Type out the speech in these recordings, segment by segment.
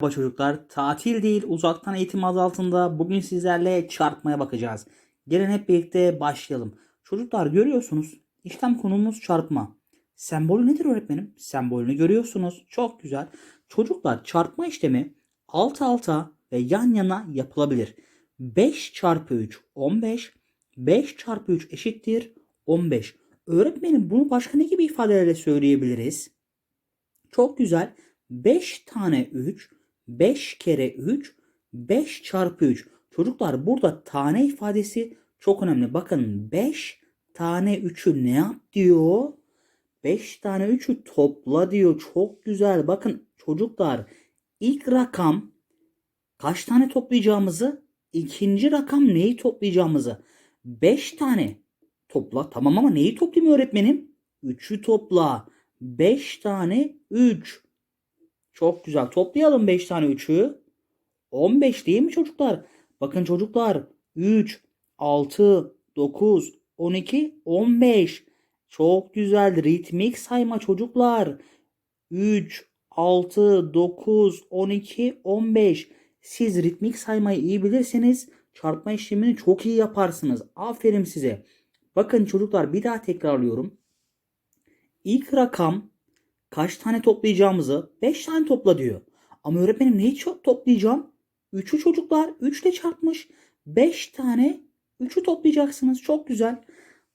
Merhaba çocuklar. Tatil değil uzaktan eğitim adı altında bugün sizlerle çarpmaya bakacağız. Gelin hep birlikte başlayalım. Çocuklar görüyorsunuz işlem konumuz çarpma. Sembolü nedir öğretmenim? Sembolünü görüyorsunuz. Çok güzel. Çocuklar çarpma işlemi alt alta ve yan yana yapılabilir. 5 çarpı 3 15. 5 çarpı 3 eşittir 15. Öğretmenim bunu başka ne gibi ifadelerle söyleyebiliriz? Çok güzel. 5 tane 3, 5 kere 3, 5 çarpı 3. Çocuklar burada tane ifadesi çok önemli. Bakın 5 tane 3'ü ne yap diyor? 5 tane 3'ü topla diyor. Çok güzel. Bakın çocuklar ilk rakam kaç tane toplayacağımızı, ikinci rakam neyi toplayacağımızı. 5 tane topla. Tamam ama neyi toplayayım öğretmenim? 3'ü topla. 5 tane 3. Çok güzel. Toplayalım 5 tane 3'ü. 15 değil mi çocuklar? Bakın çocuklar 3, 6, 9, 12, 15. Çok güzel. Ritmik sayma çocuklar. 3, 6, 9, 12, 15. Siz ritmik saymayı iyi bilirseniz çarpma işlemini çok iyi yaparsınız. Aferin size. Bakın çocuklar bir daha tekrarlıyorum. İlk rakam kaç tane toplayacağımızı 5 tane topla diyor. Ama öğretmenim neyi toplayacağım? 3'ü çocuklar 3 ile çarpmış. 5 tane 3'ü toplayacaksınız. Çok güzel.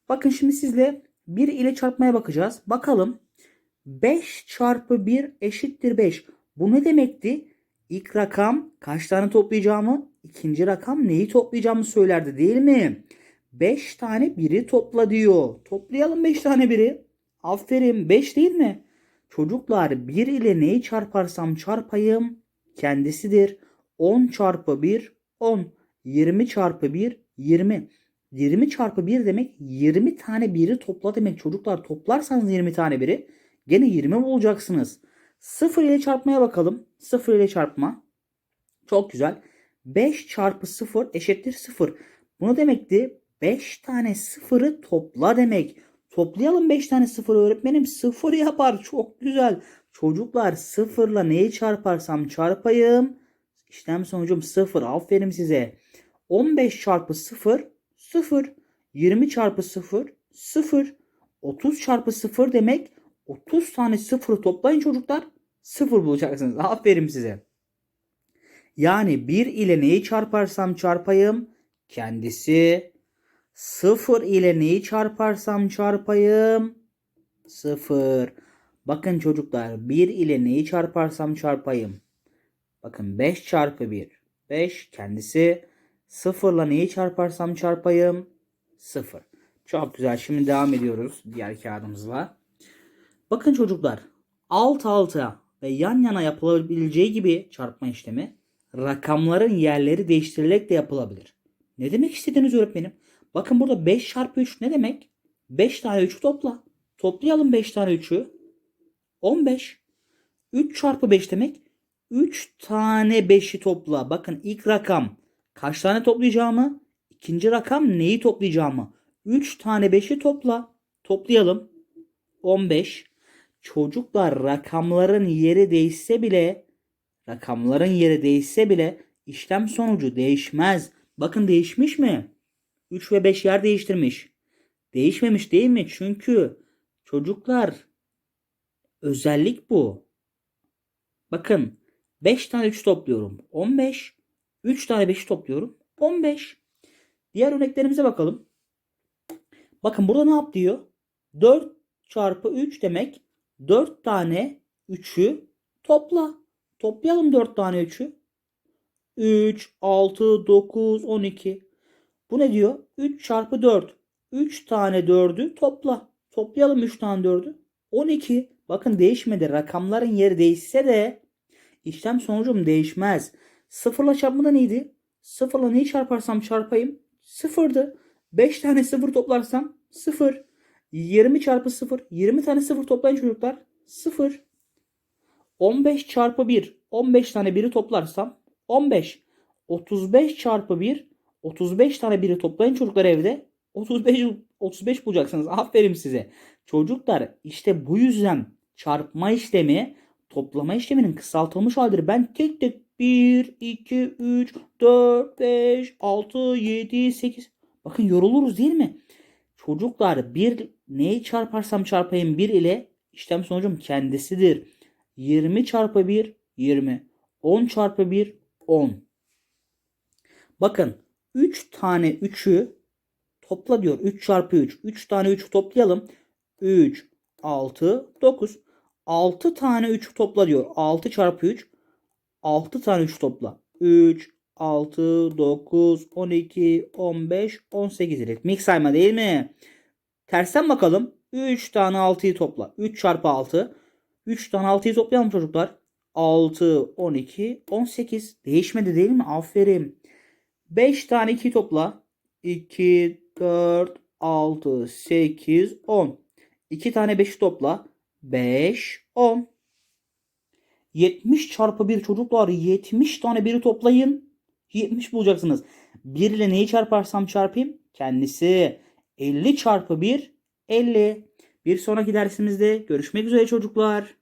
Bakın şimdi sizle 1 ile çarpmaya bakacağız. Bakalım 5 çarpı 1 eşittir 5. Bu ne demekti? İlk rakam kaç tane toplayacağımı, ikinci rakam neyi toplayacağımı söylerdi değil mi? 5 tane 1'i topla diyor. Toplayalım 5 tane 1'i. Aferin 5 değil mi? Çocuklar 1 ile neyi çarparsam çarpayım kendisidir. 10 çarpı 1 10. 20 çarpı 1 20. 20 çarpı 1 demek 20 tane 1'i topla demek. Çocuklar toplarsanız 20 tane 1'i gene 20 bulacaksınız. 0 ile çarpmaya bakalım. 0 ile çarpma. Çok güzel. 5 çarpı 0 eşittir 0. Bu ne demekti? 5 tane 0'ı topla demek. Toplayalım 5 tane 0 öğretmenim 0 yapar. Çok güzel. Çocuklar 0 ile neyi çarparsam çarpayım. İşlem sonucum 0. Aferin size. 15 çarpı 0 0. 20 çarpı 0 0. 30 çarpı 0 demek 30 tane 0'ı toplayın çocuklar 0 bulacaksınız. Aferin size. Yani 1 ile neyi çarparsam çarpayım kendisi 0 ile neyi çarparsam çarpayım 0. Bakın çocuklar 1 ile neyi çarparsam çarpayım. Bakın 5 çarpı 1 5 kendisi 0 ile neyi çarparsam çarpayım 0. Çok güzel. Şimdi devam ediyoruz diğer kağıdımızla. Bakın çocuklar alt alta ve yan yana yapılabileceği gibi çarpma işlemi rakamların yerleri değiştirilerek de yapılabilir. Ne demek istediğiniz öğretmenim? Bakın burada 5 çarpı 3 ne demek? 5 tane 3'ü topla. Toplayalım 5 tane 3'ü. 15. 3 çarpı 5 demek 3 tane 5'i topla. Bakın ilk rakam kaç tane toplayacağımı, ikinci rakam neyi toplayacağımı. 3 tane 5'i topla. Toplayalım. 15. Çocuklar rakamların yeri değişse bile rakamların yeri değişse bile işlem sonucu değişmez. Bakın değişmiş mi? 3 ve 5 yer değiştirmiş. Değişmemiş değil mi? Çünkü çocuklar özellik bu. Bakın 5 tane 3 topluyorum. 15. 3 tane 5 topluyorum. 15. Diğer örneklerimize bakalım. Bakın burada ne yap diyor? 4 çarpı 3 demek 4 tane 3'ü topla. Toplayalım 4 tane 3'ü. 3, 6, 9, 12. Bu ne diyor? 3 çarpı 4. 3 tane 4'ü topla. Toplayalım 3 tane 4'ü. 12. Bakın değişmedi. Rakamların yeri değişse de işlem sonucum değişmez. Sıfırla çarpma da neydi? Sıfırla neyi çarparsam çarpayım? Sıfırdı. 5 tane sıfır toplarsam sıfır. 20 çarpı 0. 20 tane 0 toplayın çocuklar. 0. 15 çarpı 1. 15 tane 1'i toplarsam 15. 35 çarpı 1. 35 tane 1'i toplayın çocuklar evde. 35 35 bulacaksınız. Aferin size. Çocuklar işte bu yüzden çarpma işlemi toplama işleminin kısaltılmış halidir. Ben tek tek 1, 2, 3, 4, 5, 6, 7, 8. Bakın yoruluruz değil mi? Çocuklar bir neyi çarparsam çarpayım 1 ile işlem sonucum kendisidir. 20 çarpı 1 20. 10 çarpı 1 10. Bakın 3 tane 3'ü topla diyor. 3 çarpı 3. 3 tane 3'ü toplayalım. 3, 6, 9. 6 tane 3 topla diyor. 6 çarpı 3. 6 tane 3 topla. 3, 6, 9, 12, 15, 18 ritmik sayma değil mi? Tersten bakalım. 3 tane 6'yı topla. 3 çarpı 6. 3 tane 6'yı toplayalım çocuklar. 6, 12, 18. Değişmedi değil mi? Aferin. 5 tane 2 topla. 2, 4, 6, 8, 10. 2 tane 5'i topla. 5, 10. 70 çarpı 1 çocuklar 70 tane 1'i toplayın. 70 bulacaksınız. 1 ile neyi çarparsam çarpayım? Kendisi. 50 çarpı 1 50. Bir sonraki dersimizde görüşmek üzere çocuklar.